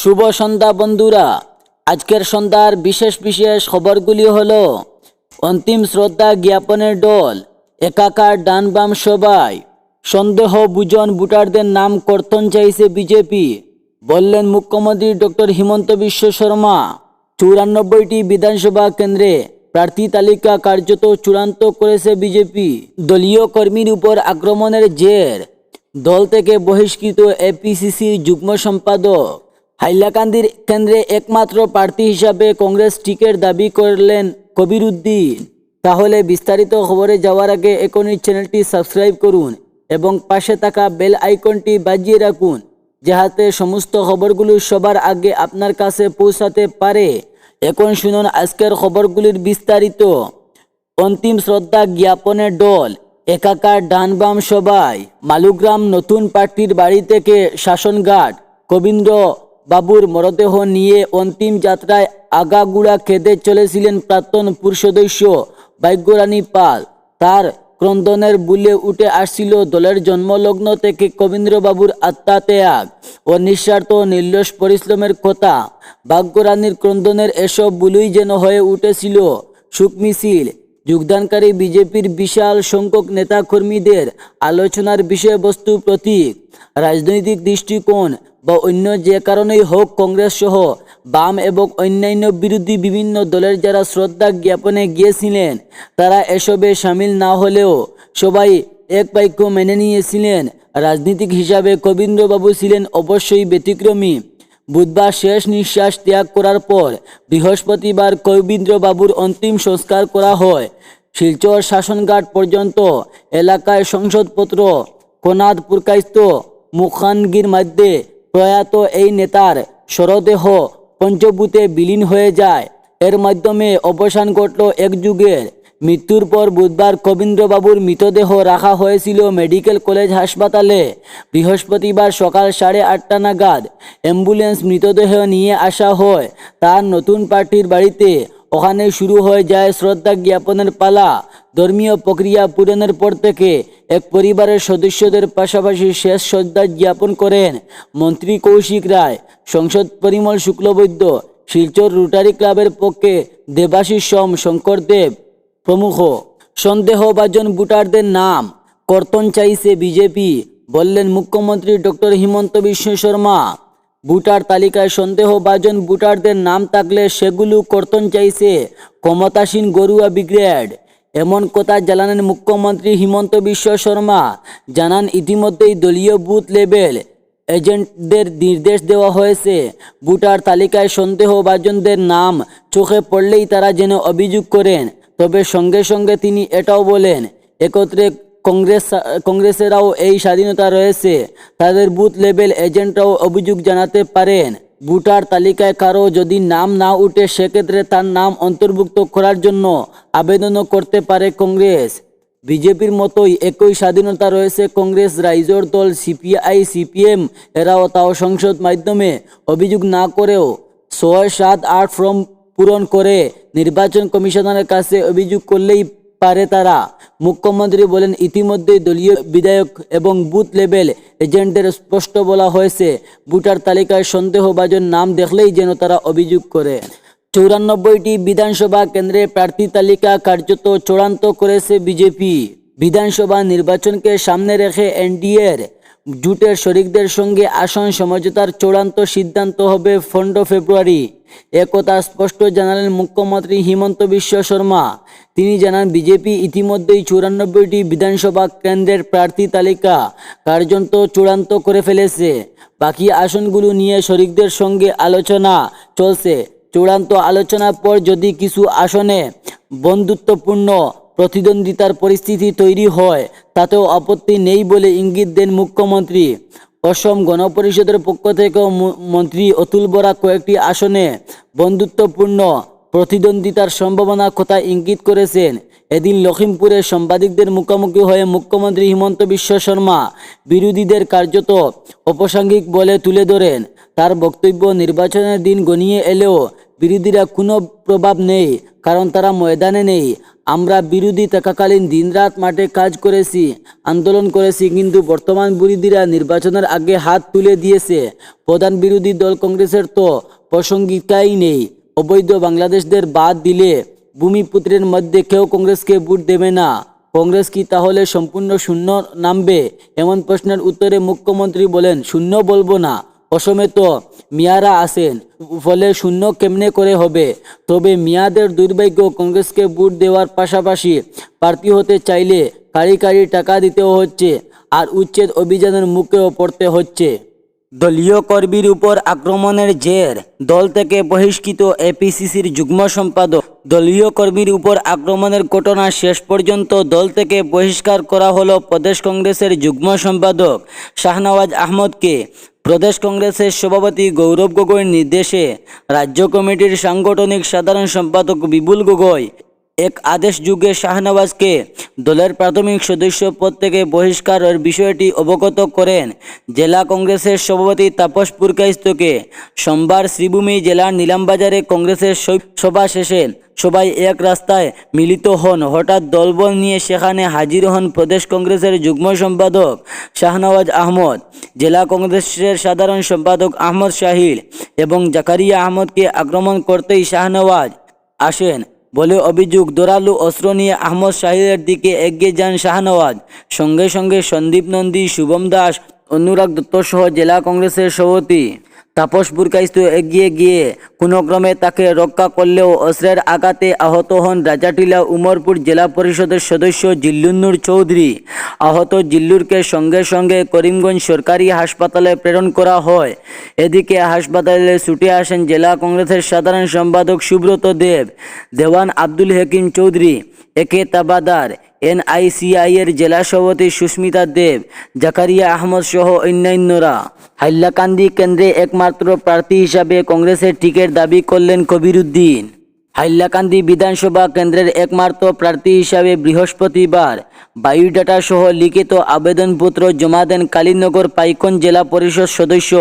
শুভ সন্ধ্যা, বন্ধুরা। আজকের সন্ধ্যার বিশেষ বিশেষ খবরগুলি হল, অন্তিম শ্রদ্ধা জ্ঞাপনের দল, একাকার ডান বাম সবাই, সন্দেহ বুজন ভোটারদের নাম কর্তন চাইছে বিজেপি, বললেন মুখ্যমন্ত্রী ডক্টর হিমন্ত বিশ্ব শর্মা। চুরানব্বইটি বিধানসভা কেন্দ্রে প্রার্থী তালিকা কার্যত চূড়ান্ত করেছে বিজেপি। দলীয় কর্মীর উপর আক্রমণের জের, দল থেকে বহিষ্কৃত এপিসিসি যুগ্ম সম্পাদক। হাইলাকান্দির কেন্দ্রে একমাত্র প্রার্থী হিসাবে কংগ্রেস টিকেট দাবি করলেন কবির উদ্দিন তাহলে বিস্তারিত খবরে যাওয়ার আগে এখনই চ্যানেলটি সাবস্ক্রাইব করুন এবং পাশে থাকা বেল আইকনটি বাজিয়ে রাখুন, যাহাতে সমস্ত খবরগুলো সবার আগে আপনার কাছে পৌঁছাতে পারে। এখন শুনুন আজকের খবরগুলির বিস্তারিত। অন্তিম শ্রদ্ধা জ্ঞাপনের দল, একাকার ডানবাম সবাই মালুগ্রাম নতুন পার্টির বাড়ি থেকে শাসনঘাট, কবীন্দ্র বাবুর মরদেহ নিয়ে অন্তিম যাত্রায় আগাগুড়া খেদে চলেছিলেন প্রাক্তন পুর সদস্য ভাগ্যরানী পাল। তার ক্রন্দনের বুলে উঠে আসছিল দলের জন্মলগ্ন থেকে কবীন্দ্রবাবুর আত্মা ত্যাগ ও নিঃস্বার্থ নির্লস পরিশ্রমের কথা। ভাগ্যরানীর ক্রন্দনের এসব বুলুই যেন হয়ে উঠেছিল সুখ মিছিল যোগদানকারী বিজেপির বিশাল সংখ্যক নেতাকর্মীদের আলোচনার বিষয়বস্তু প্রতীক। রাজনৈতিক দৃষ্টিকোণ বা অন্য যে কারণেই হোক কংগ্রেস সহ বাম এবং অন্যান্য বিরোধী বিভিন্ন দলের যারা শ্রদ্ধা জ্ঞাপনে গিয়েছিলেন, তারা এসবে সামিল না হলেও সবাই এক বাক্য মেনে নিয়েছিলেন। রাজনীতিক হিসাবে কবীন্দ্রবাবু ছিলেন অবশ্যই ব্যতিক্রমী। বুধবার শেষ নিঃশ্বাস ত্যাগ করার পর বৃহস্পতিবার কবীন্দ্রবাবুর অন্তিম সংস্কার করা হয়। শিলচর শাসনঘাট পর্যন্ত এলাকায় সংসদপত্র কোনাদ পুরকাইস্ত মুখানগির মধ্যে প্রয়াত এই নেতার শরদেহ পঞ্চভূতে বিলীন হয়ে যায়। এর মাধ্যমে অবসান ঘটল এক যুগের মৃত্যুর পর বুধবার কবীন্দ্রবাবুর মৃতদেহ রাখা হয়েছিল মেডিকেল কলেজ হাসপাতালে। বৃহস্পতিবার সকাল সাড়ে আটটা নাগাদ অ্যাম্বুলেন্স মৃতদেহ নিয়ে আসা হয় তার নতুন পার্টির বাড়িতে। ওখানে শুরু হয়ে যায় শ্রদ্ধা জ্ঞাপনের পালা। ধর্মীয় প্রক্রিয়া পূরণের পর থেকে এক পরিবারের সদস্যদের পাশাপাশি শেষ শ্রদ্ধা জ্ঞাপন করেন মন্ত্রী কৌশিক রায়, সংসদ পরিমল শুক্লবৈদ্য, শিলচর রোটারি ক্লাবের পক্ষে দেবাশিস সোম শঙ্করদেব প্রমুখ, সন্দেহভাজন ভোটারদের নাম কর্তন চাইছে বিজেপি। বললেন মুখ্যমন্ত্রী ডক্টর হিমন্ত বিশ্ব শর্মা, ভোটার তালিকায় সন্দেহভাজন ভোটারদের নাম থাকলে সেগুলো কর্তন চাইছে ক্ষমতাসীন গরুয়া ব্রিগেড। এমন কথা জানালেন মুখ্যমন্ত্রী হিমন্ত বিশ্ব শর্মা। জানান ইতিমধ্যেই দলীয় বুথ লেভেল এজেন্টদের নির্দেশ দেওয়া হয়েছে। ভোটার তালিকায় সন্দেহভাজনদের নাম চোখে পড়লেই তারা যেন অভিযোগ করেন। তবে সঙ্গে সঙ্গে তিনি এটাও বলেন, একত্রে কংগ্রেস, কংগ্রেসেরাও এই স্বাধীনতা রয়েছে। তাদের বুথ লেভেল এজেন্টরাও অভিযোগ জানাতে পারেন, ভোটার তালিকায় কারও যদি নাম না উঠে সেক্ষেত্রে তার নাম অন্তর্ভুক্ত করার জন্য আবেদনও করতে পারে কংগ্রেস। বিজেপির মতোই একই স্বাধীনতা রয়েছে কংগ্রেস রাইজোর দল, সিপিআই, সিপিএম, এরাও তাও সংসদ মাধ্যমে অভিযোগ না করেও ছয় সাত আট ফর্ম পূরণ করে নির্বাচন কমিশনারের কাছে অভিযোগ করলেই পারে তারা। মুখ্যমন্ত্রী বলেন ইতিমধ্যেই দলীয় বিধায়ক এবং বুথ লেভেল এজেন্টদের স্পষ্ট বলা হয়েছে, ভোটার তালিকায় সন্দেহভাজন নাম দেখলেই যেন তারা অভিযোগ করে। চৌরানব্বইটি বিধানসভা কেন্দ্রে প্রার্থী তালিকা কার্যত চূড়ান্ত করেছে বিজেপি। বিধানসভা নির্বাচনকে সামনে রেখে এনডিএর জুটের শরিকদের সঙ্গে আসন সমঝোতার চূড়ান্ত সিদ্ধান্ত হবে পনেরো ফেব্রুয়ারি। একথা স্পষ্ট জানালেন মুখ্যমন্ত্রী হিমন্ত বিশ্ব শর্মা। তিনি জানান, বিজেপি ইতিমধ্যেই চুরানব্বইটি বিধানসভা কেন্দ্রের প্রার্থী তালিকা কার্যন্ত চূড়ান্ত করে ফেলেছে। বাকি আসনগুলো নিয়ে শরিকদের সঙ্গে আলোচনা চলছে। চূড়ান্ত আলোচনার পর যদি কিছু আসনে বন্ধুত্বপূর্ণ প্রতিদ্বন্দ্বিতার পরিস্থিতি তৈরি হয়, তাতেও আপত্তি নেই বলে ইঙ্গিত দেন মুখ্যমন্ত্রী। অসম গণপরিষদের পক্ষ থেকেও মন্ত্রী অতুল বরা কয়েকটি আসনে বন্ধুত্বপূর্ণ প্রতিদ্বন্দ্বিতার সম্ভাবনার কথা ইঙ্গিত করেছেন। এদিন লখিমপুরে সাংবাদিকদের মুখোমুখি হয়ে মুখ্যমন্ত্রী হিমন্ত বিশ্ব শর্মা বিরোধীদের কার্যত অপ্রাসঙ্গিক বলে তুলে ধরেন। তার বক্তব্য নির্বাচনের দিন গনিয়ে এলেও বিরোধীরা কোনো প্রভাব নেই, কারণ তারা ময়দানে নেই। আমরা বিরোধী থাকাকালীন দিনরাত মাঠে কাজ করেছি, আন্দোলন করেছি, কিন্তু বর্তমান বিরোধীরা নির্বাচনের আগে হাত তুলে দিয়েছে। প্রধান বিরোধী দল কংগ্রেসের তো প্রসঙ্গিকাই নেই। অবৈধ বাংলাদেশদের বাদ দিলে ভূমিপুত্রের মধ্যে কেউ কংগ্রেসকে ভোট দেবে না। কংগ্রেস কি তাহলে সম্পূর্ণ শূন্য নামবে? এমন প্রশ্নের উত্তরে মুখ্যমন্ত্রী বলেন, শূন্য বলব না। অসমে তো মিয়ারা আছেন, ফলে শূন্য কেমনে করে হবে? তবে মিয়াদের দুর্ভাগ্য কংগ্রেসকে ভোট দেওয়ার পাশাপাশি প্রার্থী হতে চাইলে কারি কারি টাকা দিতেও হচ্ছে আর উচ্ছেদ অভিযানের মুখেও পড়তে হচ্ছে। দলীয় কর্মীর উপর আক্রমণের জের, দল থেকে বহিষ্কৃত এপিসিসির যুগ্ম সম্পাদক। দলীয় কর্মীর উপর আক্রমণের ঘটনা শেষ পর্যন্ত দল থেকে বহিষ্কার করা হলো প্রদেশ কংগ্রেসের যুগ্ম সম্পাদক শাহনওয়াজ আহমদকে। প্রদেশ কংগ্রেসের সভাপতি গৌরব গগৈর নির্দেশে রাজ্য কমিটির সাংগঠনিক সাধারণ সম্পাদক বিপুল গগৈ এক আদেশ যুগে শাহনওয়াজকে দলের প্রাথমিক সদস্য পদ থেকে বহিষ্কারের বিষয়টি অবগত করেন জেলা কংগ্রেসের সভাপতি তাপস পুরকাইস্তকে সোমবার শ্রীভূমি জেলার নিলামবাজারে কংগ্রেসের সভা শেষে সবাই এক রাস্তায় মিলিত হন। হঠাৎ দলবল নিয়ে সেখানে হাজির হন প্রদেশ কংগ্রেসের যুগ্ম সম্পাদক শাহনওয়াজ আহমদ, জেলা কংগ্রেসের সাধারণ সম্পাদক আহমদ শাহিল এবং জাকারিয়া আহমদকে আক্রমণ করতেই শাহনওয়াজ আসেন। বলে অভিযোগ, দোরালু অস্ত্র নিয়ে আহমদ শাহিদের দিকে এগিয়ে যান শাহনওয়াজ। সঙ্গে সঙ্গে সন্দীপ নন্দী, শুভম দাস, অনুরাগ দত্ত সহ জেলা কংগ্রেসের সভাপতি। তাপস বুরকাইস্ত এগিয়ে গিয়ে কোনো ক্রমে তাকে রক্ষা করলেও অস্ত্রের আঘাতে আহত হন রাজাটিলা উমরপুর জেলা পরিষদের সদস্য জিল্লুন্নুর চৌধুরী। আহত জিল্লুরকে সঙ্গে সঙ্গে করিমগঞ্জ সরকারি হাসপাতালে প্রেরণ করা হয়। এদিকে হাসপাতালে ছুটে আসেন জেলা কংগ্রেসের সাধারণ সম্পাদক সুব্রত দেব, দেওয়ান আব্দুল হাকিম চৌধুরী, একে তাবাদার এনআইসিআই এর জেলা সভাপতি সুস্মিতা দেব, জাকারিয়া আহমদ সহ অন্যান্যরা। হাইলাকান্দি কেন্দ্রে একমাত্র প্রার্থী হিসাবে কংগ্রেসের টিকিট দাবি করলেন কবিরুদ্দিন। হাইলাকান্দি বিধানসভা কেন্দ্রের একমাত্র প্রার্থী হিসাবে বৃহস্পতিবার বায়োডাটা সহ লিখিত আবেদনপত্র জমা দেন কালীনগর পাইকন জেলা পরিষদ সদস্য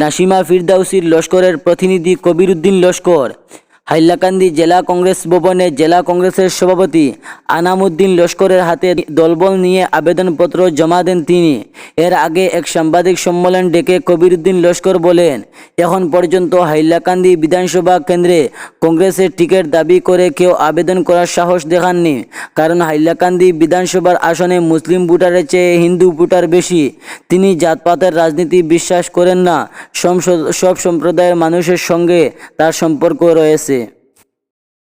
নাসিমা ফিরদাউসির লস্করের প্রতিনিধি কবিরুদ্দিন লস্কর। হাইলাকান্দি জেলা কংগ্রেস ভবনে জেলা কংগ্রেসের সভাপতি আনামুদ্দিন লস্করের হাতে দলবল নিয়ে আবেদনপত্র জমা দেন তিনি। এর আগে এক সাংবাদিক সম্মেলন ডেকে কবিরুদ্দিন লস্কর বলেন, এখন পর্যন্ত হাইলাকান্দি বিধানসভা কেন্দ্রে কংগ্রেসের টিকিট দাবি করে কেউ আবেদন করার সাহস দেখাননি। কারণ হাইলাকান্দি বিধানসভার আসনে মুসলিম ভোটারের চেয়ে হিন্দু ভোটার বেশি। তিনি জাতপাতের রাজনীতি বিশ্বাস করেন না। সব সব সম্প্রদায়ের মানুষের সঙ্গে তার সম্পর্ক রয়েছে।